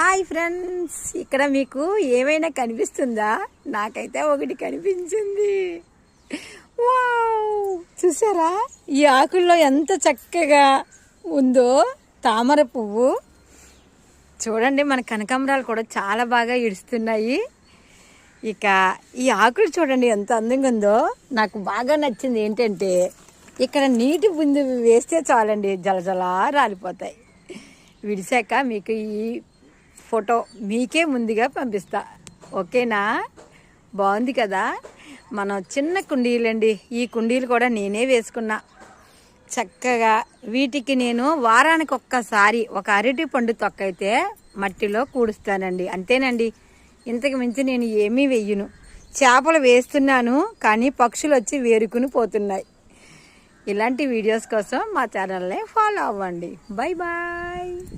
Hi friends ఇక్కడ మీకు ఏమైనా కనిపిస్తుందా? నాకైతే ఒకటి కనిపించింది. వావ్! చూసారా? ఈ ఆకుల్లో ఎంత చక్కగా ఉందో తామర పువ్వు. చూడండి మన కనకాంబరాలు కూడా చాలా బాగా ఇడుస్తున్నాయి. ఇక ఈ ఆకులు చూడండి ఎంత అందంగా ఉందో. నాకు బాగా నచ్చింది ఏంటంటే ఇక్కడ నీటి బుందు వేస్తే చాలండి జలజలా రాలిపోతాయి. విడిశాక మీకు ఈ ఫోటో మీకే ముందుగా పంపిస్తా. ఓకేనా? బాగుంది కదా? మనం చిన్న కుండీలండి. ఈ కుండీలు కూడా నేనే వేసుకున్నా. చక్కగా వీటికి నేను వారానికి ఒక్కసారి ఒక అరటి పండు తొక్కైతే మట్టిలో కూడుస్తానండి. అంతేనండి. ఇంతకు మించి నేను ఏమీ వెయ్యను. చేపలు వేస్తున్నాను కానీ పక్షులు వచ్చి వేరుకుని పోతున్నాయి. ఇలాంటి వీడియోస్ కోసం మా ఛానల్ని ఫాలో అవ్వండి. Bye bye.